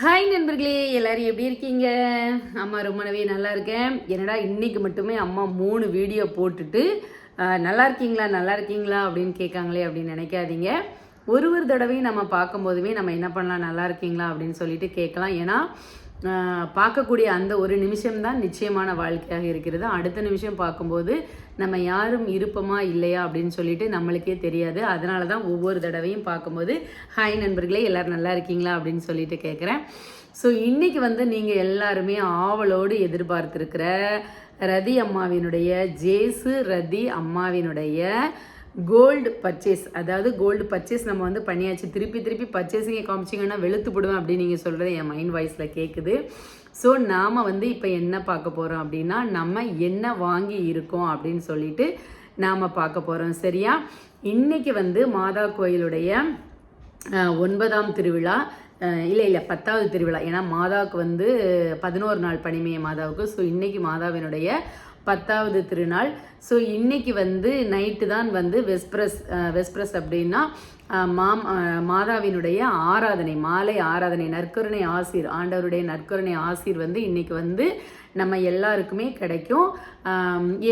Hi நண்பர்களே. எல்லாரும் எப்படி இருக்கீங்க? அம்மா ரொம்பவே நல்லா இருக்கேன். என்னடா இன்னைக்கு மட்டுமே அம்மா மூணு வீடியோ போட்டுட்டு நல்லா இருக்கீங்களா நல்லா இருக்கீங்களா அப்படின்னு கேட்காங்களே அப்படின்னு நினைக்காதீங்க. ஒரு ஒரு தடவையும் நம்ம பார்க்கும்போதுமே நம்ம என்ன பண்ணலாம் நல்லா இருக்கீங்களா அப்படின்னு சொல்லிட்டு கேட்கலாம். ஏன்னா பார்க்கக்கூடிய அந்த ஒரு நிமிஷம்தான் நிச்சயமான வாழ்க்கையாக இருக்கிறது. அடுத்த நிமிஷம் பார்க்கும்போது நம்ம யாரும் இருப்போமா இல்லையா அப்படின்னு சொல்லிட்டு நம்மளுக்கே தெரியாது. அதனால தான் ஒவ்வொரு தடவையும் பார்க்கும்போது ஹாய் நண்பர்களே எல்லோரும் நல்லா இருக்கீங்களா? அப்படின்னு சொல்லிட்டு கேட்குறேன் ஸோ இன்றைக்கி வந்து நீங்கள் எல்லாருமே ஆவலோடு எதிர்பார்த்துருக்கிற ரதி அம்மாவினுடைய ஜேசு ரதி அம்மாவினுடைய கோல்டு பர்ச்சேஸ் அதாவது கோல்டு பர்ச்சேஸ் நம்ம வந்து பண்ணியாச்சு. திருப்பி திருப்பி பர்ச்சேஸிங்கை காமிச்சிங்கன்னா வெளுத்து போடுவேன் அப்படின்னு நீங்கள் சொல்கிறது என் மைண்ட் வாய்ஸில் கேட்குது ஸோ நாம் வந்து இப்போ என்ன பார்க்க போகிறோம் அப்படின்னா நம்ம என்ன வாங்கி இருக்கோம் அப்படின்னு சொல்லிட்டு நாம் பார்க்க போகிறோம் சரியா? இன்றைக்கி வந்து மாதா கோயிலுடைய ஒன்பதாம் திருவிழா இல்லை இல்லை பத்தாவது திருவிழா. ஏன்னா மாதாவுக்கு வந்து பதினோரு நாள் பனிமய மாதாவுக்கு. ஸோ இன்றைக்கி மாதாவினுடைய பத்தாவது திருநாள். ஸோ இன்றைக்கி வந்து நைட்டு தான் வந்து வெஸ்பிரஸ் வெஸ்பிரஸ் அப்படின்னா மாம் மாதாவினுடைய ஆராதனை மாலை ஆராதனை நற்கருணை ஆசிர் ஆண்டவருடைய நற்கருணை ஆசிர் வந்து இன்றைக்கி வந்து நம்ம எல்லாருக்குமே கிடைக்கும்.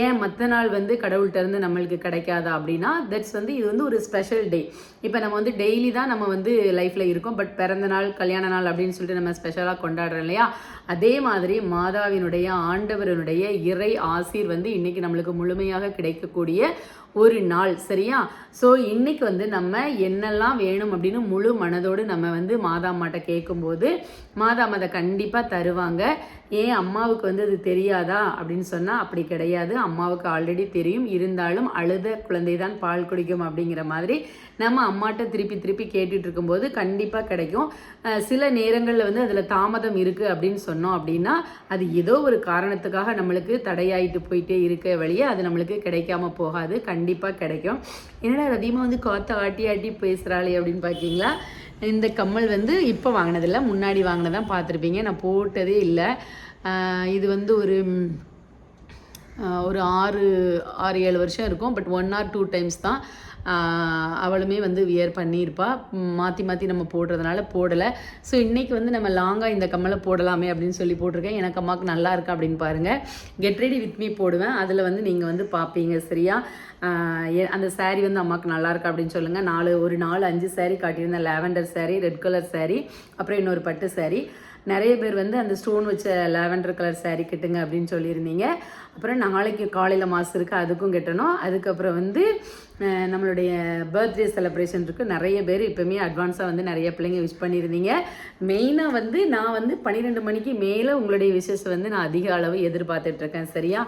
ஏன் மற்ற நாள் வந்து கடவுள்கிட்ட இருந்து நம்மளுக்கு கிடைக்காதா அப்படின்னா தட்ஸ் வந்து இது வந்து ஒரு ஸ்பெஷல் டே இப்போ நம்ம வந்து டெய்லி தான் நம்ம வந்து லைஃப்பில் இருக்கோம். பட் பிறந்த நாள் கல்யாண நாள் அப்படின்னு சொல்லிட்டு நம்ம ஸ்பெஷலாக கொண்டாடுறோம் இல்லையா? அதே மாதிரி மாதாவினுடைய ஆண்டவரனுடைய இறை ஆசீர் வந்து இன்றைக்கி நம்மளுக்கு முழுமையாக கிடைக்கக்கூடிய ஒரு நாள் சரியா? ஸோ இன்னைக்கு வந்து நம்ம என்னெல்லாம் வேணும் அப்படின்னு முழு மனதோடு நம்ம வந்து மாதா அம்மாட்ட கேட்கும்போது மாதா அம்மா அதை கண்டிப்பாக தருவாங்க. ஏன் அம்மாவுக்கு வந்து அது தெரியாதா அப்படின்னு சொன்னால் அப்படி கிடையாது. அம்மாவுக்கு ஆல்ரெடி தெரியும். இருந்தாலும் அழுத குழந்தை தான் பால் குடிக்கும் அப்படிங்கிற மாதிரி நம்ம அம்மாட்ட திருப்பி திருப்பி கேட்டுட்டு இருக்கும்போது கண்டிப்பாக கிடைக்கும் சில நேரங்களில் வந்து அதில் தாமதம் இருக்குது அப்படின்னு சொன்னோம் அப்படின்னா அது ஏதோ ஒரு காரணத்துக்காக நம்மளுக்கு தடையாயிட்டு போயிட்டே இருக்க வழியே அது நம்மளுக்கு கிடைக்காம போகாது. கண்டிப்பாக கிடைக்கும். என்னடா அதிகமாக வந்து காற்று ஆட்டி ஆட்டி பேசுகிறாளே அப்படின்னு பார்த்தீங்களா இந்த கம்மல் வந்து இப்போ வாங்கினதில்ல. முன்னாடி வாங்கினதான் பார்த்துருப்பீங்க நான் போட்டதே இல்லை. இது வந்து ஒரு ஒரு ஆறு ஆறு ஏழு வருஷம் இருக்கும். But one or two times தான் அவளுமே வந்து வியர் பண்ணியிருப்பாள் மாற்றி மாற்றி நம்ம போடுறதுனால போடலை. ஸோ இன்றைக்கி வந்து நம்ம லாங்காக இந்த கம்மலை போடலாமே அப்படின்னு சொல்லி போட்டிருக்கேன். எனக்கு அம்மாவுக்கு நல்லா இருக்கா அப்படின்னு பாருங்கள் கெட் ரெடி வித் மீ போடுவேன். அதில் வந்து நீங்கள் வந்து பார்ப்பீங்க சரியா? எ- அந்த சாரீ வந்து அம்மாவுக்கு நல்லா இருக்கா அப்படின்னு சொல்லுங்கள் நாலு ஒரு நாலு அஞ்சு sari காட்டியிருந்தேன். Lavender sari red colour sari அப்புறம் இன்னொரு பட்டு சாரீ நிறைய பேர் வந்து அந்த ஸ்டோன் வச்ச லாவெண்டர் கலர் சாரீ கட்டுங்க அப்படின்னு சொல்லியிருந்தீங்க. அப்புறம் நாளைக்கு காலையில் மாதம் இருக்குது அதுக்கும் கட்டணும். அதுக்கப்புறம் வந்து நம்மளுடைய பர்த்டே செலிப்ரேஷன் இருக்குது நிறைய பேர் இப்போவுமே அட்வான்ஸாக வந்து நிறைய பிள்ளைங்க விஷ் பண்ணியிருந்தீங்க. மெயினாக வந்து நான் வந்து பன்னிரெண்டு மணிக்கு மேலே உங்களுடைய விஷஸ் வந்து நான் அதிக அளவு எதிர்பார்த்துட்ருக்கேன் சரியா?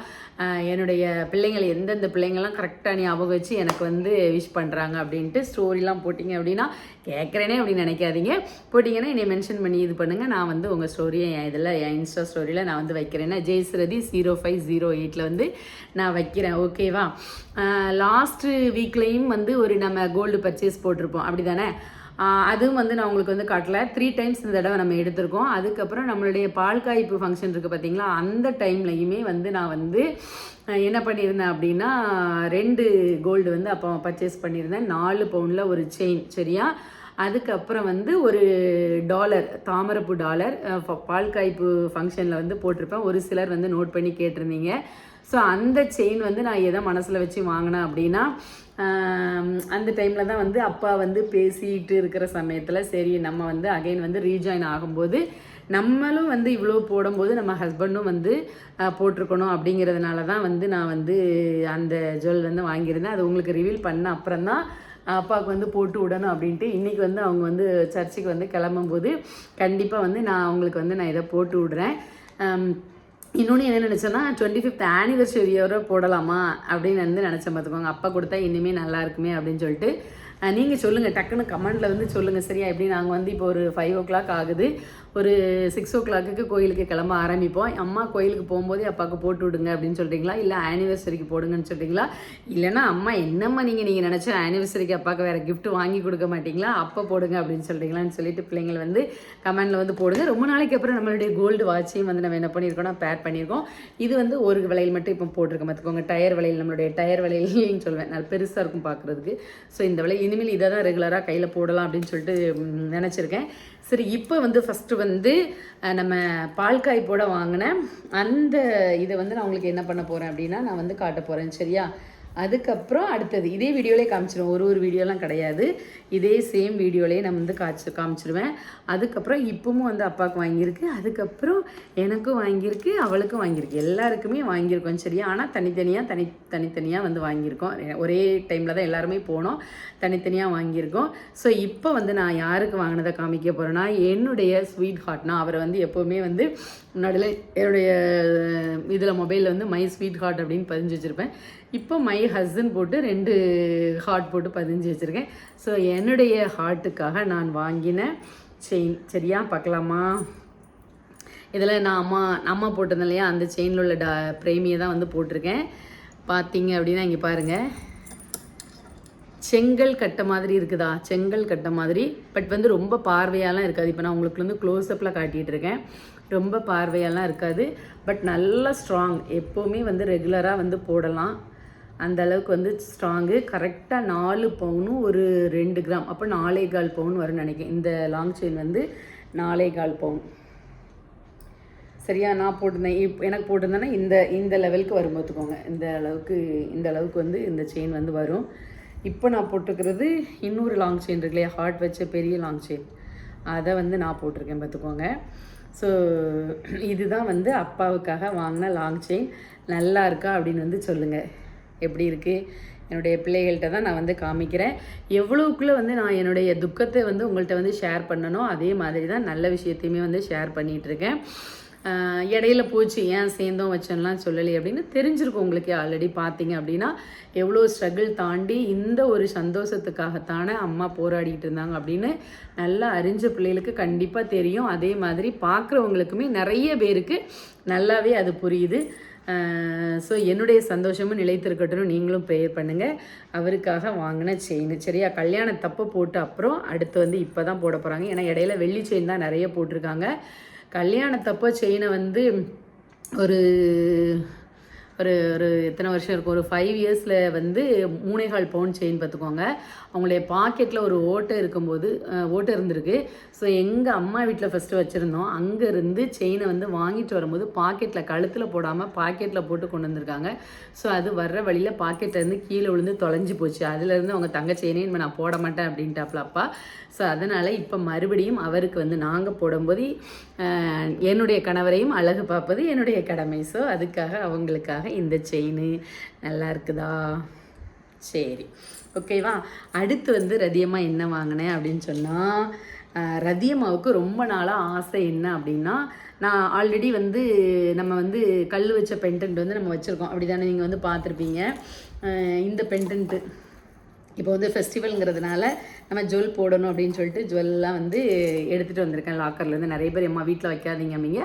என்னுடைய பிள்ளைங்கள் எந்தெந்த பிள்ளைங்கள்லாம் கரெக்டாக ஞாபகம் வச்சு எனக்கு வந்து விஷ் பண்ணுறாங்க அப்படின்ட்டு ஸ்டோரிலாம் போட்டிங்க அப்படின்னா கேட்குறேனே அப்படின்னு நினைக்காதீங்க. போட்டிங்கன்னா என்னை மென்ஷன் பண்ணி இது பண்ணுங்கள் நான் வந்து உங்கள் ஸ்டோரியை என் இதில் என் இன்ஸ்டா ஸ்டோரியில் நான் வந்து வைக்கிறேன்னா ஜெய்ஸ்ரதி ஜீரோ ஃபைவ் ஜீரோ எயிட்டில் வந்து நான் வைக்கிறேன். ஓகேவா லாஸ்ட்டு வீக்லேயும் வந்து ஒரு நம்ம கோல்டு பர்ச்சேஸ் போட்டிருப்போம். அப்படி தானே அதுவும் வந்து நான் உங்களுக்கு வந்து காட்டல. த்ரீ டைம்ஸ் இந்த தடவை நம்ம எடுத்திருக்கோம். அதுக்கப்புறம் நம்மளுடைய பால் காய்ப்பு ஃபங்க்ஷன் இருக்குது பார்த்தீங்களா அந்த டைம்லையுமே வந்து நான் வந்து என்ன பண்ணியிருந்தேன் அப்படின்னா ரெண்டு கோல்டு வந்து அப்போ பர்ச்சேஸ் பண்ணியிருந்தேன். நாலு பவுனில் ஒரு செயின் சரியா? அதுக்கப்புறம் வந்து ஒரு டாலர் தாமரப்பு டாலர் பால் காய்ப்பு ஃபங்க்ஷனில் வந்து போட்டிருப்பேன். ஒரு சிலர் வந்து நோட் பண்ணி கேட்டிருந்தீங்க. ஸோ அந்த செயின் வந்து நான் எதை மனசில் வச்சு வாங்கினேன் அப்படின்னா அந்த டைமில் தான் வந்து அப்பா வந்து பேசிட்டு இருக்கிற சமயத்தில் சரி நம்ம வந்து அகைன் வந்து ரீஜாயின் ஆகும்போது நம்மளும் வந்து இவ்வளோ போடும்போது நம்ம ஹஸ்பண்டும் வந்து போட்டிருக்கணும் அப்படிங்கிறதுனால தான் வந்து நான் வந்து அந்த ஜுவல் வந்து வாங்கியிருந்தேன். அது உங்களுக்கு ரிவீல் பண்ண அப்புறம் தான் அப்பாவுக்கு வந்து போட்டு விடணும் அப்படின்ட்டு இன்றைக்கி வந்து அவங்க வந்து சர்ச்சுக்கு வந்து கிளம்பும்போது கண்டிப்பாக வந்து நான் அவங்களுக்கு வந்து நான் இதை போட்டு விடுறேன். இன்னொன்று என்ன நினச்சேன்னா டுவெண்ட்டி ஃபிஃப்த் ஆனிவர்சரியோட போடலாமா அப்படின்னு வந்து நினச்சேன் பார்த்துக்கோங்க அப்பா கொடுத்தா இனிமேல் நல்லா இருக்குமே அப்படின்னு சொல்லிட்டு. நீங்கள் சொல்லுங்கள் டக்குன்னு கமெண்டில் வந்து சொல்லுங்கள் சரியா? எப்படி நாங்கள் வந்து இப்போ ஒரு ஃபைவ் ஓ கிளாக் ஆகுது. ஒரு சிக்ஸ் ஓ கிளாக்குக்கு கோயிலுக்கு கிளம்ப ஆரம்பிப்போம். அம்மா கோயிலுக்கு போகும்போதே அப்பாவுக்கு போட்டு விடுங்க அப்படின்னு சொல்கிறீங்களா இல்லை ஆனிவர்சரிக்கு போடுங்கன்னு சொல்கிறீங்களா இல்லைன்னா அம்மா என்னம்மா நீங்கள் நீங்கள் நினச்ச ஆனிவர்சரிக்கு அப்பாவுக்கு வேறு கிஃப்ட் வாங்கி கொடுக்க மாட்டிங்களா? அப்போ போடுங்க அப்படின்னு சொல்கிறீங்களான்னு சொல்லிட்டு பிள்ளைங்கள் வந்து கமெண்டில் வந்து போடுங்க. ரொம்ப நாளைக்கு அப்புறம் நம்மளுடைய கோல்டு வாட்சையும் வந்து நம்ம என்ன பண்ணியிருக்கோம்னா பேர் பண்ணியிருக்கோம். இது வந்து ஒரு விலையில் மட்டும் இப்போ போட்டிருக்க பார்த்துக்கோங்க டயர் விலையில் நம்மளுடைய டயர் விலையிலையும் சொல்வேன். நல்ல பெருசாக இருக்கும் பார்க்குறதுக்கு. ஸோ இந்த விலை இனிமேல் இதை தான் ரெகுலராக கையில் போடலாம் அப்படின்னு சொல்லிட்டு நினச்சிருக்கேன். சரி இப்போ வந்து ஃபஸ்ட்டு வந்து நம்ம பால்காய் போட வாங்கினேன். அந்த இதை வந்து நான் உங்களுக்கு என்ன பண்ண போகிறேன் அப்படின்னா நான் வந்து காட்ட போகிறேன் சரியா? அதுக்கப்புறம் அடுத்தது இதே வீடியோலே காமிச்சிடும் ஒரு ஒரு வீடியோலாம் கிடையாது. இதே சேம் வீடியோலேயே நான் வந்து காய்ச்சி காமிச்சிருவேன். அதுக்கப்புறம் இப்பவும் வந்து அப்பாவுக்கு வாங்கியிருக்கு. அதுக்கப்புறம் எனக்கும் வாங்கியிருக்கு அவளுக்கும் வாங்கியிருக்கு. எல்லாருக்குமே வாங்கியிருக்கோம். சரியா ஆனால் தனித்தனியாக தனி தனித்தனியாக வந்து வாங்கியிருக்கோம். ஒரே டைமில் தான் எல்லாருமே போனோம். தனித்தனியாக வாங்கியிருக்கோம். ஸோ இப்போ வந்து நான் யாருக்கு வாங்கினதை காமிக்க போகிறேன்னா என்னுடைய ஸ்வீட் ஹார்ட்னா அவரை வந்து எப்போவுமே வந்து முன்னாடியில் என்னுடைய இதில் மொபைலில் வந்து மை ஸ்வீட் ஹார்ட் அப்படின்னு பதிஞ்சு வச்சுருப்பேன். இப்போ மை ஹஸ்பண்ட் போட்டு ரெண்டு ஹார்ட் போட்டு பதிஞ்சு வச்சுருக்கேன். ஸோ என்னுடைய ஹார்ட்டுக்காக நான் வாங்கின செயின் சரியா பார்க்கலாமா? இதில் நான் அம்மா அம்மா போட்டிருந்தேன் இல்லையா? அந்த செயினில் உள்ள டா பிரேமியை தான் வந்து போட்டிருக்கேன். பார்த்தீங்க அப்படின்னா இங்கே பாருங்கள் செங்கல் கட்ட மாதிரி இருக்குதா? செங்கல் கட்ட மாதிரி. பட் வந்து ரொம்ப பார்வையாலாம் இருக்காது. இப்போ நான் உங்களுக்கு வந்து க்ளோஸ்அப்பில் காட்டிகிட்டு இருக்கேன். ரொம்ப பார்வையாலாம் இருக்காது. பட் நல்லா ஸ்ட்ராங் எப்போவுமே வந்து ரெகுலராக வந்து போடலாம். அந்த அளவுக்கு வந்து ஸ்ட்ராங்கு கரெக்டாக நாலு பவுனும் ஒரு ரெண்டு கிராம் அப்போ நாலே கால் பவுன் வரும்னு நினைக்கிறேன். இந்த லாங் செயின் வந்து நாலே கால் பவுன். சரியா? நான் போட்டிருந்தேன். இப்போ எனக்கு போட்டிருந்தேன்னா இந்த இந்த லெவலுக்கு வரும் பார்த்துக்கோங்க. இந்த அளவுக்கு இந்த அளவுக்கு வந்து இந்த செயின் வந்து வரும். இப்போ நான் போட்டிருக்கிறது இன்னொரு லாங் செயின் இருக்கு இல்லையா? ஹார்ட் வச்ச பெரிய லாங் செயின் அதை வந்து நான் போட்டிருக்கேன் பார்த்துக்கோங்க. ஸோ இதுதான் வந்து அப்பாவுக்காக வாங்கின லாங் செயின் நல்லா இருக்கா அப்படின்னு வந்து சொல்லுங்கள் எப்படி இருக்குது என்னுடைய பிள்ளைகள்கிட்ட தான் நான் வந்து காமிக்கிறேன். எவ்வளோக்குள்ளே வந்து நான் என்னுடைய துக்கத்தை வந்து உங்கள்கிட்ட வந்து ஷேர் பண்ணனோ அதே மாதிரி தான் நல்ல விஷயத்தையுமே வந்து ஷேர் பண்ணிகிட்ருக்கேன் இடையில போச்சு ஏன் சேர்ந்தோம் வச்சோம்லாம் சொல்லலை அப்படின்னு தெரிஞ்சிருக்கும் உங்களுக்கு ஆல்ரெடி பார்த்தீங்க அப்படின்னா. எவ்வளோ ஸ்ட்ரகிள் தாண்டி இந்த ஒரு சந்தோஷத்துக்காகத்தானே அம்மா போராடிட்டு இருந்தாங்க அப்படின்னு நல்லா அறிஞ்ச பிள்ளைகளுக்கு கண்டிப்பாக தெரியும். அதே மாதிரி பார்க்குறவங்களுக்குமே நிறைய பேருக்கு நல்லாவே அது புரியுது. ஸோ என்னுடைய சந்தோஷமும் நிலைத்திருக்கட்டும். நீங்களும் ப்ரேயர் பண்ணுங்கள் அவருக்காக வாங்கின செயின் சரியா? கல்யாணத்தப்போ போட்டு அப்புறம் அடுத்து வந்து இப்போ தான் போட போகிறாங்க ஏன்னா இடையில வெள்ளி செயின் தான் நிறைய போட்டிருக்காங்க. கல்யாணத்தப்போ செயினை வந்து ஒரு ஒரு ஒரு எத்தனை வருஷம் இருக்கும்? ஒரு ஃபைவ் இயர்ஸில் வந்து மூணேகால் பவுன் செயின் பார்த்துக்கோங்க. அவங்களுடைய பாக்கெட்டில் ஒரு ஓட்டை இருக்கும்போது ஓட்டை இருந்திருக்கு. ஸோ எங்கள் அம்மா வீட்டில் ஃபஸ்ட்டு வச்சுருந்தோம். அங்கேருந்து செயினை வந்து வாங்கிட்டு வரும்போது பாக்கெட்டில் கழுத்தில் போடாமல் பாக்கெட்டில் போட்டு கொண்டு வந்திருக்காங்க. ஸோ அது வர்ற வழியில் பாக்கெட்லேருந்து கீழே விழுந்து தொலைஞ்சு போச்சு. அதுலேருந்து அவங்க தங்க செயினே இனிமேல் நான் போட மாட்டேன் அப்படின்ட்டாப்ல அப்பா. ஸோ அதனால் இப்போ மறுபடியும் அவருக்கு வந்து நாங்கள் போடும்போது என்னுடைய கணவரையும் அழகு பார்ப்பது என்னுடைய கடமை. ஸோ அதுக்காக அவங்களுக்காக இந்த செயின் நல்லா இருக்குதா? சரி ஓகேவா அடுத்து வந்து ரதியம்மா என்ன வாங்கினேன் அப்படின்னு சொன்னால் ரதியம்மாவுக்கு ரொம்ப நாளாக ஆசை என்ன அப்படின்னா நான் ஆல்ரெடி வந்து நம்ம வந்து கல் வச்ச பெண்டன்ட் வந்து நம்ம வச்சுருக்கோம். அப்படி தானே நீங்கள் வந்து பார்த்துருப்பீங்க. இந்த பெண்டன்ட்டு இப்போ வந்து ஃபெஸ்டிவல்ங்கிறதுனால நம்ம ஜுவல் போடணும் அப்படின்னு சொல்லிட்டு ஜுவல்லாம் வந்து எடுத்துகிட்டு வந்திருக்கேன் லாக்கர்லேருந்து நிறைய பேர் எம்மா வீட்டில் வைக்காதீங்க அப்படிங்க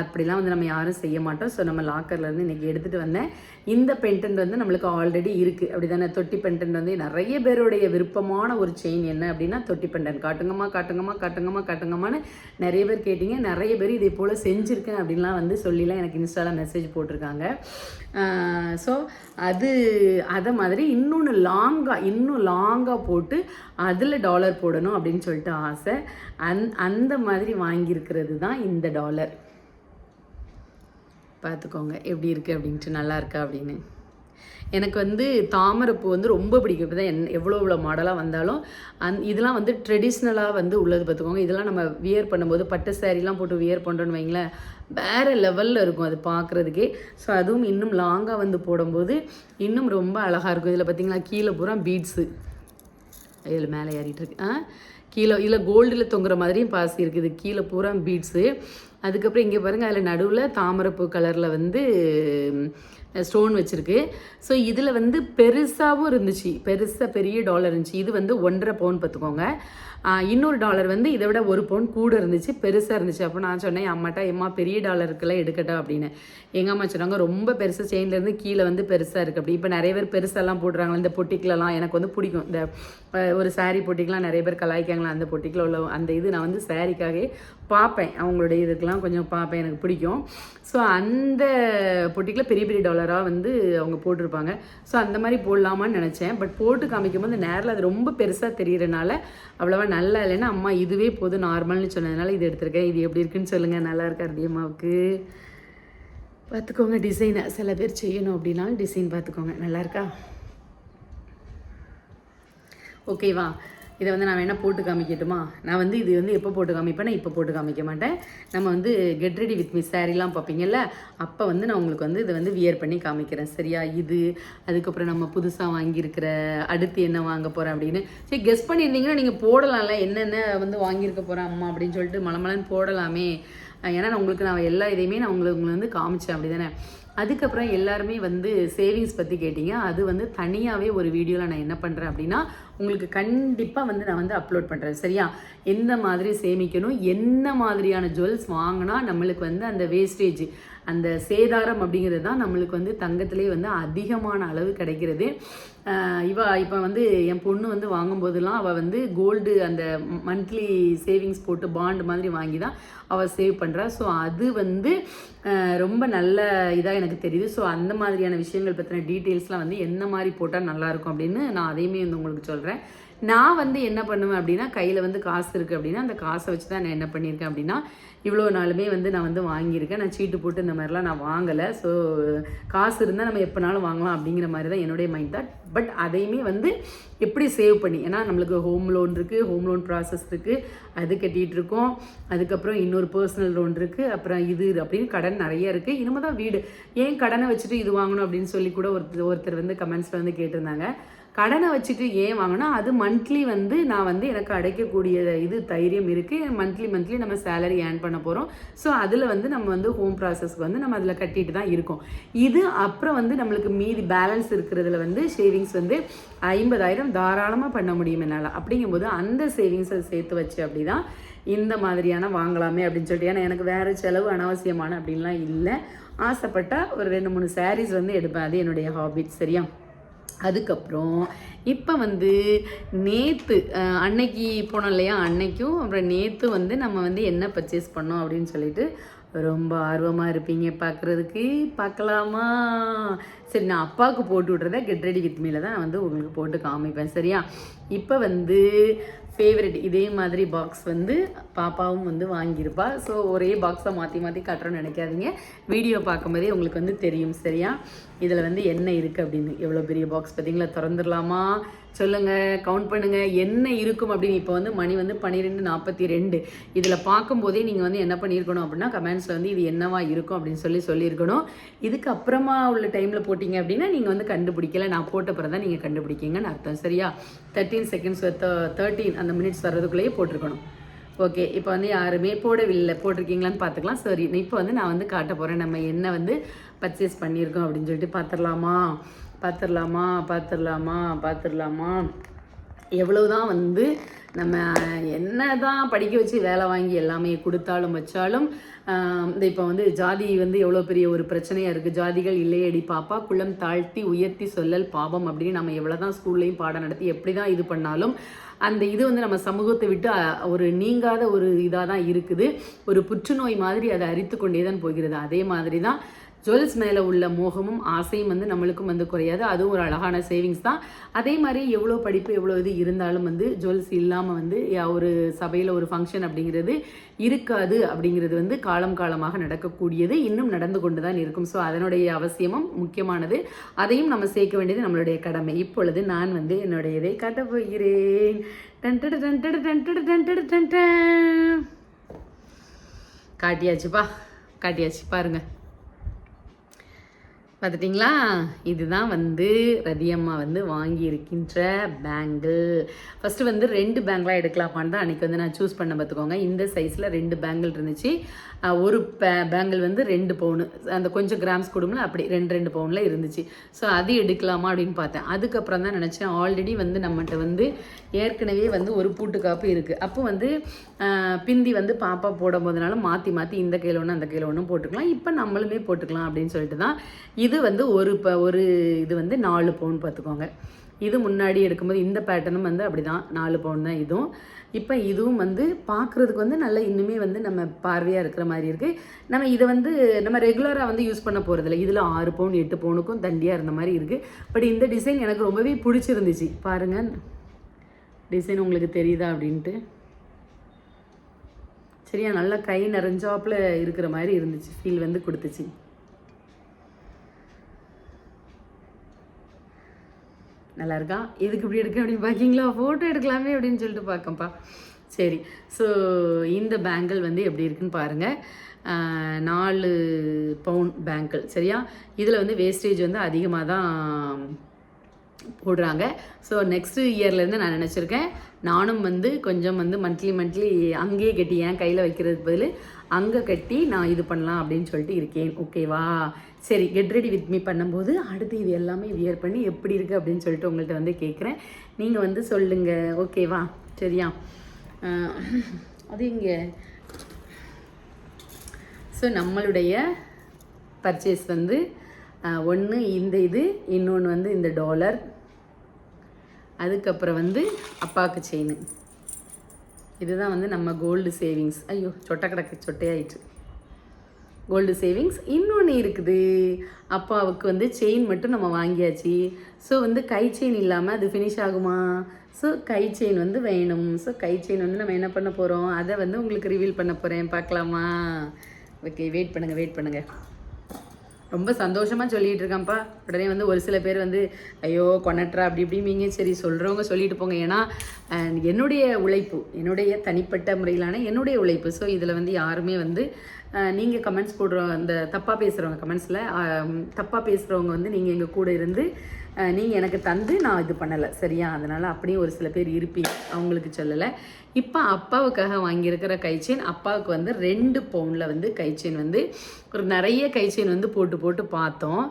அப்படிலாம் வந்து நம்ம யாரும் செய்ய மாட்டோம். ஸோ நம்ம லாக்கர்லேருந்து இன்றைக்கி எடுத்துகிட்டு வந்தேன். இந்த பென்டன்ட் வந்து நம்மளுக்கு ஆல்ரெடி இருக்குது அப்படி தானே தொட்டி பென்டன்ட் வந்து நிறைய பேருடைய விருப்பமான ஒரு செயின் என்ன அப்படின்னா தொட்டி பென்டென்ட் காட்டுங்கம்மா காட்டுங்கம்மா காட்டுங்கம்மா காட்டுங்கம்மான்னு நிறைய பேர் கேட்டீங்க. நிறைய பேர் இதே போல் செஞ்சுருக்கேன் அப்படின்லாம் வந்து சொல்லிலாம் எனக்கு இன்ஸ்டாவில் மெசேஜ் போட்டிருக்காங்க. ஸோ அது அதை மாதிரி இன்னொன்று லாங்காக இன்னும் லாங்காக போட்டு அதில் டாலர் போடணும் அப்படின்னு சொல்லிட்டு ஆசை. அந் அந்த மாதிரி வாங்கியிருக்கிறது தான் இந்த டாலர் பார்த்துக்கோங்க எப்படி இருக்குது அப்படின்ட்டு நல்லா இருக்கா அப்படின்னு. எனக்கு வந்து தாமரைப்பூ வந்து ரொம்ப பிடிக்கும். இப்போ தான் என் எவ்வளோ எவ்வளோ மாடலாக வந்தாலும் அந் இதெல்லாம் வந்து ட்ரெடிஷ்னலாக வந்து உள்ளது பார்த்துக்கோங்க. இதெல்லாம் நம்ம வியர் பண்ணும்போது பட்டு சேரீலாம் போட்டு வியர் பண்ணுறோன்னு வைங்களேன் வேறு லெவலில் இருக்கும் அது பார்க்குறதுக்கே. ஸோ அதுவும் இன்னும் லாங்காக வந்து போடும்போது இன்னும் ரொம்ப அழகாக இருக்கும். இதில் பார்த்தீங்கன்னா கீழே பூரா பீட்ஸு இதில் மேலே ஏறிட்டுருக்கு ஆ? கீழே இதில் கோல்டில் தொங்குற மாதிரியும் பாசி இருக்குது. கீழே பூரா பீட்ஸு அதுக்கப்புறம் இங்கே பாருங்கள் அதில் நடுவில் தாமரைப்பூ கலரில் வந்து ஸ்டோன் வச்சுருக்கு. ஸோ இதில் வந்து பெருசாகவும் இருந்துச்சு. பெருசாக பெரிய டாலர் இருந்துச்சு. இது வந்து ஒன்றரை பவுன் பார்த்துக்கோங்க. இன்னொரு டாலர் வந்து இதை விட ஒரு பவுன் கூட இருந்துச்சு பெருசாக இருந்துச்சு. அப்போ நான் சொன்னேன் அம்மாட்டா எம்மா பெரிய டாலருக்கெல்லாம் எடுக்கட்டும் அப்படின்னு. எங்கள் அம்மா சொன்னாங்க ரொம்ப பெருசாக செயின்லேருந்து கீழே வந்து பெருசாக இருக்குது அப்படி. இப்போ நிறைய பேர் பெருசாலாம் போடுறாங்களா இந்த பொட்டிக்கிலலாம் எனக்கு வந்து பிடிக்கும். இந்த ஒரு சாரீ பொட்டிக்கெலாம் நிறைய பேர் கலாய்க்காங்களா அந்த பொட்டிக்கில் உள்ள அந்த இது நான் வந்து சாரிக்காகவே பார்ப்பேன். அவங்களுடைய இதுக்கெலாம் கொஞ்சம் பார்ப்பேன் எனக்கு பிடிக்கும். ஸோ அந்த பொட்டிக்கில் பெரிய பெரிய டாலராக வந்து அவங்க போட்டிருப்பாங்க. ஸோ அந்த மாதிரி போடலாமான்னு நினச்சேன். பட் போட்டு காமிக்கும் போது நேரில் அது ரொம்ப பெருசாக தெரியறனால அவ்வளோவா நல்லா இல்லைன்னா அம்மா இதுவே போதும் நார்மல்னு சொன்னதுனால இது எடுத்திருக்கேன். இது எப்படி இருக்குன்னு சொல்லுங்கள் நல்லா இருக்கா அம்மாவுக்கு? பார்த்துக்கோங்க டிசைனை சில பேர் செய்யணும் அப்படின்னாலும் டிசைன் பார்த்துக்கோங்க. நல்லா இருக்கா? ஓகேவா இதை வந்து நான் வேணால் போட்டு காமிக்கட்டுமா? நான் வந்து இது வந்து எப்போ போட்டு காமிப்பேன்னா இப்போ போட்டு காமிக்க மாட்டேன். நம்ம வந்து கெட் ரெடி வித் மிஸ் சாரீலாம் பார்ப்பீங்கல்ல அப்போ வந்து நான் உங்களுக்கு வந்து இதை வந்து வியர் பண்ணி காமிக்கிறேன். சரியா? இது அதுக்கப்புறம் நம்ம புதுசாக வாங்கியிருக்கிற அடுத்து என்ன வாங்க போகிறேன் அப்படின்னு. சரி கெஸ் பண்ணியிருந்தீங்கன்னா நீங்கள் போடலாம்ல என்னென்ன வந்து வாங்கியிருக்க போகிறேன் அம்மா அப்படின்னு சொல்லிட்டு மலமலன்னு போடலாமே. ஏன்னா நான் உங்களுக்கு நான் எல்லா இதையுமே நான் உங்களுக்கு உங்களுக்கு வந்து காமிச்சேன் அப்படி தானே அதுக்கப்புறம் எல்லாருமே வந்து சேவிங்ஸ் பற்றி கேட்டிங்க. அது வந்து தனியாகவே ஒரு வீடியோவில் நான் என்ன பண்ணுறேன் அப்படின்னா உங்களுக்கு கண்டிப்பாக வந்து நான் வந்து அப்லோட் பண்ணுறேன் சரியா? எந்த மாதிரி சேமிக்கணும்? என்ன மாதிரியான ஜுவல்ஸ் வாங்கினா நம்மளுக்கு வந்து அந்த வேஸ்டேஜ் அந்த சேதாரம் அப்படிங்கிறது தான் நம்மளுக்கு வந்து தங்கத்திலே வந்து அதிகமான அளவு கிடைக்கிறது. ஆஹ் இவ இப்போ வந்து என் பொண்ணு வந்து வாங்கும்போதெல்லாம் அவள் வந்து கோல்டு அந்த மந்த்லி சேவிங்ஸ் போட்டு பாண்டு மாதிரி வாங்கி தான் அவள் சேவ் பண்ணுறா ஸோ அது வந்து ரொம்ப நல்ல இதாக எனக்கு தெரியுது. ஸோ அந்த மாதிரியான விஷயங்கள் பற்றின டீட்டெயில்ஸ்லாம் வந்து என்ன மாதிரி போட்டால் நல்லாயிருக்கும் அப்படின்னு நான் அதையுமே வந்து உங்களுக்கு சொல்கிறேன் நான் வந்து என்ன பண்ணுவேன் அப்படின்னா கையில் வந்து காசு இருக்குது அப்படின்னா அந்த காசை வச்சு தான் நான் என்ன பண்ணியிருக்கேன் அப்படின்னா இவ்வளோ நாளுமே வந்து நான் வந்து வாங்கியிருக்கேன். நான் சீட்டு போட்டு இந்த மாதிரிலாம் நான் வாங்கலை. ஸோ காசு இருந்தால் நம்ம எப்போனாலும் வாங்கலாம் அப்படிங்கிற மாதிரி தான் என்னுடைய மைண்ட் தாட் பட் அதையுமே வந்து எப்படி சேவ் பண்ணி ஏன்னா நம்மளுக்கு ஹோம் லோன் இருக்குது ஹோம் லோன் ப்ராசஸ் இருக்குது அது கட்டிகிட்டு இருக்கோம். அதுக்கப்புறம் இன்னொரு பர்சனல் லோன் இருக்குது அப்புறம் இது அப்படின்னு கடன் நிறைய இருக்குது இனிமேல் தான் வீடு. ஏன் கடனை வச்சுட்டு இது வாங்கணும் அப்படின்னு சொல்லி கூட ஒருத்தர் ஒருத்தர் வந்து கமெண்ட்ஸில் வந்து கேட்டிருந்தாங்க. கடனை வச்சுட்டு ஏன் வாங்கினா அது மந்த்லி வந்து நான் வந்து எனக்கு அடைக்கக்கூடிய இது தைரியம் இருக்குது மந்த்லி மந்த்லி நம்ம சேலரி ஏர்ன் பண்ண போகிறோம் ஸோ அதில் வந்து நம்ம வந்து ஹோம் ப்ராசஸ்க்கு வந்து நம்ம அதில் கட்டிட்டு தான் இருக்கோம். இது அப்புறம் வந்து நம்மளுக்கு மீதி பேலன்ஸ் இருக்கிறதுல வந்து சேவிங்ஸ் வந்து ஐம்பதாயிரம் தாராளமாக பண்ண முடியும் என்னால். அப்படிங்கும்போது அந்த சேவிங்ஸை சேர்த்து வச்சு அப்படி தான் இந்த மாதிரியான வாங்கலாமே அப்படின்னு சொல்லிட்டு. ஏன்னா எனக்கு வேறு செலவு அனாவசியமான அப்படின்லாம் இல்லை. ஆசைப்பட்டால் ஒரு ரெண்டு மூணு சாரீஸ் வந்து எடுப்பேன். அது என்னுடைய ஹாபிட் சரியா? அதுக்கப்புறம் இப்போ வந்து நேற்று அன்னைக்கு போனோம் இல்லையா? அன்னைக்கும் அப்புறம் நேற்று வந்து நம்ம வந்து என்ன பர்ச்சேஸ் பண்ணோம் அப்படின்னு சொல்லிட்டு ரொம்ப ஆர்வமாக இருப்பீங்க பார்க்குறதுக்கு பார்க்கலாமா சரி நான் அப்பாவுக்கு போட்டு விட்றத கெட் ரெடி வித் மீல தான் நான் வந்து உங்களுக்கு போட்டு காமிப்பேன் சரியா? இப்போ வந்து ஃபேவரட் இதே மாதிரி பாக்ஸ் வந்து பாப்பாவும் வந்து வாங்கியிருப்பா. ஸோ ஒரே பாக்ஸை மாற்றி மாற்றி கட்டுறோன்னு நினைக்காதீங்க. வீடியோ பார்க்கும்போதே உங்களுக்கு வந்து தெரியும் சரியா? இதில் வந்து என்ன இருக்குது அப்படின்னு. எவ்வளோ பெரிய பாக்ஸ் பார்த்தீங்களா? திறந்துடலாமா? சொல்லுங்கள் கவுண்ட் பண்ணுங்கள் என்ன இருக்கும் அப்படின்னு. இப்போ வந்து மணி வந்து பன்னிரெண்டு நாற்பத்தி ரெண்டு இதில் பார்க்கும்போதே நீங்கள் வந்து என்ன பண்ணியிருக்கணும் அப்படின்னா கமெண்ட்ஸில் வந்து இது என்னவா இருக்கும் அப்படின்னு சொல்லி சொல்லியிருக்கணும். இதுக்கு அப்புறமா உள்ள டைமில் போட்டிங்க அப்படின்னா நீங்கள் வந்து கண்டுபிடிக்கல. நான் போட்ட பிறகு தான் நீங்கள் கண்டுபிடிக்கிங்கன்னு அர்த்தம். சரியா? தேர்ட்டீன் செகண்ட்ஸ் தேர்ட்டீன் அந்த மினிட்ஸ் வர்றதுக்குள்ளேயே போட்டிருக்கணும். ஓகே இப்போ வந்து யாருமே போடவில்லை. போட்டிருக்கீங்களான்னு பார்த்துக்கலாம். சரி இப்போ வந்து நான் வந்து காட்ட போகிறேன் நம்ம என்ன வந்து பர்ச்சேஸ் பண்ணியிருக்கோம் அப்படின்னு சொல்லிட்டு பார்த்துடலாமா பார்த்துடலாமா பார்த்துடலாமா பார்த்துடலாமா எவ்வளவுதான் வந்து நம்ம என்ன தான் படிக்க வச்சு வேலை வாங்கி எல்லாமே கொடுத்தாலும் வச்சாலும் இந்த இப்போ வந்து ஜாதி வந்து எவ்வளோ பெரிய ஒரு பிரச்சனையாக இருக்குது ஜாதிகள் இல்லையடி பாப்பா. குளம் தாழ்த்தி உயர்த்தி சொல்லல் பாவம் அப்படின்னு நம்ம எவ்வளோ தான் ஸ்கூல்லையும் பாடம் நடத்தி எப்படி தான் இது பண்ணாலும் அந்த இது வந்து நம்ம சமூகத்தை விட்டு ஒரு நீங்காத ஒரு இதாக தான் இருக்குது. ஒரு புற்றுநோய் மாதிரி அதை அரித்து கொண்டே தான் போகிறது. அதே மாதிரி தான் ஜுவல்ஸ் மேலே உள்ள மோகமும் ஆசையும் வந்து நம்மளுக்கும் வந்து குறையாது. அதுவும் ஒரு அழகான சேவிங்ஸ் தான். அதே மாதிரி எவ்வளோ படிப்பு எவ்வளோ இது இருந்தாலும் வந்து ஜுவல்ஸ் இல்லாமல் வந்து ஒரு சபையில் ஒரு ஃபங்க்ஷன் அப்படிங்கிறது இருக்காது அப்படிங்கிறது வந்து காலம் காலமாக நடக்கக்கூடியது. இன்னும் நடந்து கொண்டு தான் இருக்கும். ஸோ அதனுடைய அவசியமும் முக்கியமானது. அதையும் நம்ம சேர்க்க வேண்டியது நம்மளுடைய கடமை. இப்பொழுது நான் வந்து என்னுடைய இதை காட்டப் போகிறேன். காட்டியாச்சுப்பா காட்டியாச்சு பாருங்கள் பார்த்துட்டிங்களா? இதுதான் வந்து ரதியம்மா வந்து வாங்கியிருக்கின்ற பேங்கிள் ஃபஸ்ட்டு வந்து ரெண்டு பேங்கிளாக எடுக்கலாமான்னு தான் அன்றைக்கி வந்து நான் சூஸ் பண்ண பார்த்துக்கோங்க. இந்த சைஸில் ரெண்டு பேங்கிள் இருந்துச்சு. ஒரு பே பேங்கிள் வந்து ரெண்டு பவுனு. அந்த கொஞ்சம் கிராம்ஸ் கொடுங்களா அப்படி ரெண்டு ரெண்டு பவுனில் இருந்துச்சு. ஸோ அது எடுக்கலாமா அப்படின்னு பார்த்தேன். அதுக்கப்புறம் தான் நினச்சேன் ஆல்ரெடி வந்து நம்மகிட்ட வந்து ஏற்கனவே வந்து ஒரு பூட்டு காப்பு இருக்குது அப்போ வந்து பிந்தி வந்து பாப்பா போடும் போதுனால மாற்றி மாற்றி இந்த கையில் ஒன்று அந்த கையில் ஒன்றும் போட்டுக்கலாம். இப்போ நம்மளுமே போட்டுக்கலாம் அப்படின்னு சொல்லிட்டு தான் இது வந்து ஒரு இப்போ ஒரு இது வந்து நாலு பவுன் பார்த்துக்கோங்க. இது முன்னாடி எடுக்கும்போது இந்த பேட்டர்னும் வந்து அப்படி தான் நாலு பவுன் தான் இதுவும். இப்போ இதுவும் வந்து பார்க்குறதுக்கு வந்து நல்ல இன்னுமே வந்து நம்ம பார்வையாக இருக்கிற மாதிரி இருக்குது நம்ம இதை வந்து நம்ம ரெகுலராக வந்து யூஸ் பண்ண போகிறதில்ல இதில் ஆறு பவுன் எட்டு பவுனுக்கும் தண்டியாக இருந்த மாதிரி இருக்குது பட் இந்த டிசைன் எனக்கு ரொம்பவே பிடிச்சிருந்துச்சு. பாருங்கள் டிசைன் உங்களுக்கு தெரியுதா அப்படின்ட்டு. சரியா நல்லா கை நிறைஞ்சாப்பில் இருக்கிற மாதிரி இருந்துச்சு. ஃபீல் வந்து கொடுத்துச்சு. நல்லா இருக்கா எதுக்கு இப்படி எடுக்க அப்படின்னு பார்க்கிங்களா ஃபோட்டோ எடுக்கலாமே அப்படின்னு சொல்லிட்டு பார்க்கப்பா சரி ஸோ இந்த பேங்கிள் வந்து எப்படி இருக்குன்னு பாருங்கள் நாலு பவுன் பேங்கிள் சரியா? இதில் வந்து வேஸ்டேஜ் வந்து அதிகமாக தான் போடுறாங்க ஸோ நெக்ஸ்ட் இயர்லேருந்து நான் நினச்சிருக்கேன். நானும் வந்து கொஞ்சம் வந்து மந்த்லி மந்த்லி அங்கேயே கட்டி என் கையில் வைக்கிறது பதில் அங்கே கட்டி நான் இது பண்ணலாம் அப்படின்னு சொல்லிட்டு இருக்கேன். ஓகேவா? சரி கெட் ரெடி வித் மீ பண்ணும்போது அடுத்து இது எல்லாமே வியர் பண்ணி எப்படி இருக்குது அப்படின்னு சொல்லிட்டு உங்கள்கிட்ட வந்து கேட்குறேன் நீங்கள் வந்து சொல்லுங்கள் ஓகேவா? சரியா? அது இங்கே. ஸோ நம்மளுடைய பர்ச்சேஸ் வந்து ஒன்று இந்த இது இன்னொன்று வந்து இந்த டாலர் அதுக்கப்புறம் வந்து அப்பாவுக்கு செயின் இதுதான் வந்து நம்ம கோல்டு சேவிங்ஸ் ஐயோ சொட்டை கிடக்கு சொட்டையாயிட்டு கோல்டு சேவிங்ஸ் இன்னொன்று இருக்குது. அப்பாவுக்கு வந்து செயின் மட்டும் நம்ம வாங்கியாச்சு. ஸோ வந்து கை செயின் இல்லாமல் அது ஃபினிஷ் ஆகுமா? ஸோ கை செயின் வந்து வேணும். ஸோ கை செயின் வந்து நம்ம என்ன பண்ண போகிறோம் அதை வந்து உங்களுக்கு ரிவீல் பண்ண போகிறேன் பார்க்கலாமா? ஓகே வெயிட் பண்ணுங்கள் வெயிட் பண்ணுங்கள் ரொம்ப சந்தோஷமாக சொல்லிகிட்டு இருக்கேன்ப்பா உடனே வந்து ஒரு சில பேர் வந்து ஐயோ கொனட்ரா அப்படி இப்படிம்பீங்க. சரி சொல்கிறவங்க சொல்லிட்டு போங்க. ஏன்னா என்னுடைய உழைப்பு என்னுடைய தனிப்பட்ட முறையிலான என்னுடைய உழைப்பு. ஸோ இதில் வந்து யாருமே வந்து நீங்கள் கமெண்ட்ஸ் போடுற அந்த தப்பாக பேசுகிறவங்க கமெண்ட்ஸில் தப்பாக பேசுகிறவங்க வந்து நீங்கள் எங்கள் கூட இருந்து நீங்கள் எனக்கு தந்து நான் இது பண்ணலை. சரியா? அதனால் அப்படியே ஒரு சில பேர் இருப்பீங்க அவங்களுக்கு சொல்லலை. இப்போ அப்பாவுக்காக வாங்கியிருக்கிற கைச்செயின் அப்பாவுக்கு வந்து ரெண்டு பவுனில் வந்து கைச்செயின் வந்து ஒரு நிறைய கைச்செயின் வந்து போட்டு போட்டு பார்த்தோம்.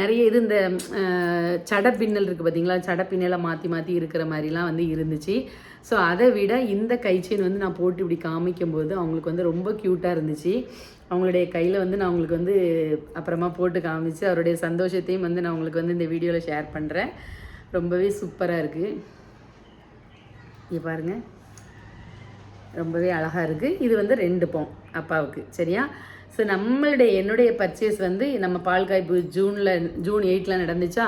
நிறைய இது இந்த சட பின்னல் இருக்குது பார்த்தீங்களா சட பின்னலை மாற்றி மாற்றி இருக்கிற மாதிரிலாம் வந்து இருந்துச்சு. ஸோ அதை விட இந்த கைச்செயின் வந்து நான் போட்டு இப்படி காமிக்கும்போது அவங்களுக்கு வந்து ரொம்ப க்யூட்டாக இருந்துச்சு. அவங்களுடைய கையில் வந்து நான் உங்களுக்கு வந்து அப்புறமா போட்டு காமிச்சு அவருடைய சந்தோஷத்தையும் வந்து நான் உங்களுக்கு வந்து இந்த வீடியோவில் ஷேர் பண்ணுறேன் ரொம்பவே சூப்பராக இருக்குது இங்கே பாருங்கள் ரொம்பவே அழகாக இருக்குது இது வந்து ரெண்டு பவுன் அப்பாவுக்கு சரியா? ஸோ நம்மளுடைய என்னுடைய பர்ச்சேஸ் வந்து நம்ம பால் காய்ப்பு ஜூனில் ஜூன் எயிட்டில் நடந்துச்சா?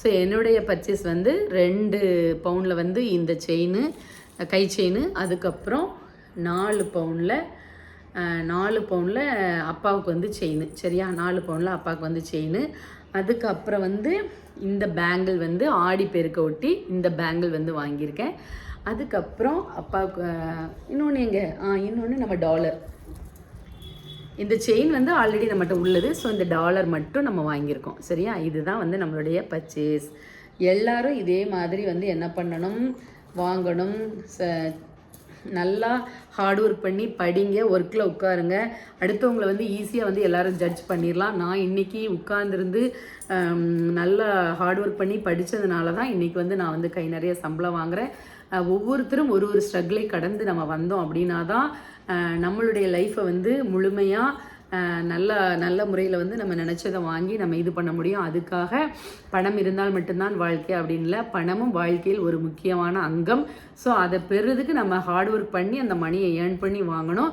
ஸோ என்னுடைய பர்ச்சேஸ் வந்து ரெண்டு பவுனில் வந்து இந்த செயின் கை செயின் அதுக்கப்புறம் நாலு பவுனில் நாலு பவுனில் அப்பாவுக்கு வந்து செயின் சரியா? நாலு பவுனில் அப்பாவுக்கு வந்து செயின் அதுக்கப்புறம் வந்து இந்த பேங்கிள் வந்து ஆடி பெருக்க ஒட்டி இந்த பேங்கிள் வந்து வாங்கியிருக்கேன். அதுக்கப்புறம் அப்பாவுக்கு இன்னொன்று எங்கே? ஆ இன்னொன்று நம்ம டாலர் இந்த செயின் வந்து ஆல்ரெடி நம்மகிட்ட உள்ளது. ஸோ இந்த டாலர் மட்டும் நம்ம வாங்கியிருக்கோம். சரியா? இதுதான் வந்து நம்மளுடைய பர்ச்சேஸ் எல்லாரும் இதே மாதிரி வந்து என்ன பண்ணணும்? வாங்கணும். ச நல்லா ஹார்ட் ஒர்க் பண்ணி படிங்க ஒர்க்கில் உட்காருங்க. அடுத்தவங்களை வந்து ஈஸியாக வந்து எல்லாரும் ஜட்ஜ் பண்ணிடலாம் நான் இன்னைக்கு உட்கார்ந்துருந்து நல்லா ஹார்ட் ஒர்க் பண்ணி படித்ததுனால தான் இன்றைக்கி வந்து நான் வந்து கை நிறைய சம்பளம் வாங்குகிறேன் ஒவ்வொருத்தரும் ஒரு ஒரு ஸ்ட்ரகிளை கடந்து நம்ம வந்தோம் அப்படின்னா தான் நம்மளுடைய லைஃப்பை வந்து முழுமையாக நல்ல நல்ல முறையில் வந்து நம்ம நினச்சதை வாங்கி நம்ம இது பண்ண முடியும். அதுக்காக பணம் இருந்தால் மட்டும்தான் வாழ்க்கை அப்படின்ல பணமும் வாழ்க்கையில் ஒரு முக்கியமான அங்கம். ஸோ அதை பெறுறதுக்கு நம்ம ஹார்ட் ஒர்க் பண்ணி அந்த மணியை ஏர்ன் பண்ணி வாங்கணும்.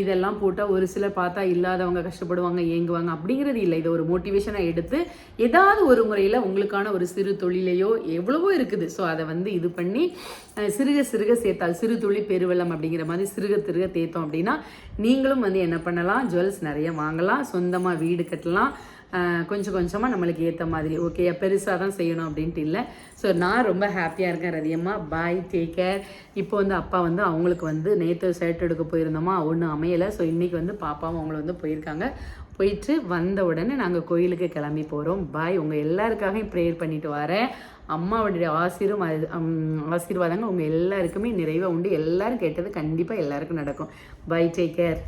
இதெல்லாம் போட்டால் ஒரு சிலர் பார்த்தா இல்லாதவங்க கஷ்டப்படுவாங்க ஏங்குவாங்க அப்படிங்கிறது இல்லை. இதை ஒரு மோட்டிவேஷனாக எடுத்து ஏதாவது ஒரு முறையில் உங்களுக்கான ஒரு சிறு தொழிலையோ எவ்வளவோ இருக்குது. ஸோ அதை வந்து இது பண்ணி சிறுக சிறுக சேர்த்தால் சிறு தொழில் பெருவெள்ளம் அப்படிங்கிற மாதிரி சிறுக திருக தேத்தோம் அப்படின்னா நீங்களும் வந்து என்ன பண்ணலாம்? ஜுவல்ஸ் நிறைய வாங்கலாம் சொந்தமாக வீடு கட்டலாம். கொஞ்சம் கொஞ்சமாக நம்மளுக்கு ஏற்ற மாதிரி. ஓகே பெருசாக தான் செய்யணும் அப்படின்ட்டு இல்லை. ஸோ நான் ரொம்ப ஹாப்பியாக இருக்கேன் ரதியம்மா பாய் டேக் கேர் இப்போ வந்து அப்பா வந்து அவங்களுக்கு வந்து நேற்று ஷர்ட் எடுக்க போயிருந்தோமா? ஒன்றும் அமையலை. ஸோ இன்றைக்கி வந்து பாப்பாவும் அவங்கள வந்து போயிருக்காங்க. போயிட்டு வந்த உடனே நாங்கள் கோயிலுக்கு கிளம்பி போகிறோம் பாய் உங்கள் எல்லாருக்காகவும் ப்ரேயர் பண்ணிட்டு வரேன். அம்மாவுடைய ஆசீரும் ஆசீர்வாதங்கள் உங்கள் எல்லாருக்குமே நிறைவாக உண்டு. எல்லோரும் கேட்டது கண்டிப்பாக எல்லாருக்கும் நடக்கும். Bye take care